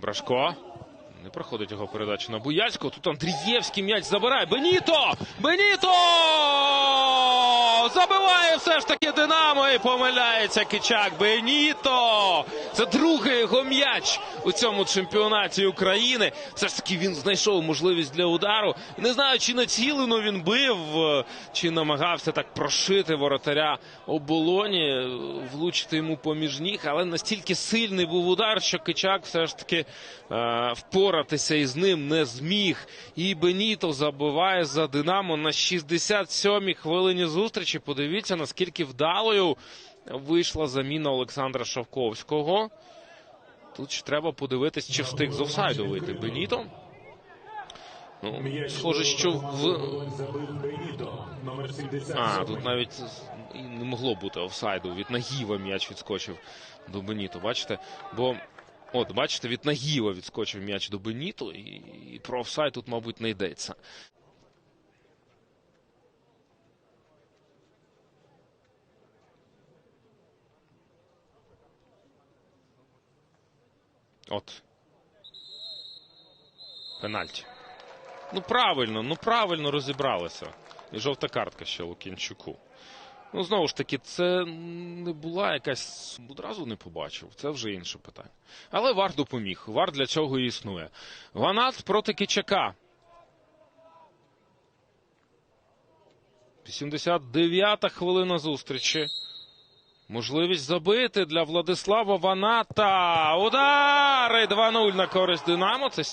Брашко. Не проходить його передача на Буяльського. Тут Андрієвський м'яч забирає. Беніто! Беніто! Забиває все ж таки Динамо і помиляється Кичак. Беніто! Це другий його м'яч у цьому чемпіонаті України. Все ж таки він знайшов можливість для удару. Не знаю, чи націлено він бив, е, чи намагався так прошити воротаря оболоні, е, влучити йому поміж ніг, але настільки сильний був удар, що Кичак все ж таки е, впоратися із ним не зміг. І Беніто забиває за Динамо на 67-й хвилині зустрічі. Подивіться, наскільки вдалою вийшла заміна Олександра Шавковського. Тут ще треба подивитись, чи встиг з офсайду вийти Беніто. Ну, схоже, що в забив Беніто, номер 70. а, тут навіть не могло бути офсайду. Від Нагіва м'яч відскочив до Беніто. Бачите? Бо, от, бачите, від Нагіва відскочив м'яч до Беніто, і, і про офсайд тут, мабуть, не йдеться. От. Пенальті. Ну правильно, ну правильно розібралися. І жовта картка ще Лукінчуку. Ну, знову ж таки, це не була якась. Одразу не побачив. Це вже інше питання. Але Вар допоміг. Вар для цього і існує. Ванат проти Кичака. 89-та хвилина зустрічі. Можливість забити для Владислава Ваната. Удари 2-0 на користь Динамо. Це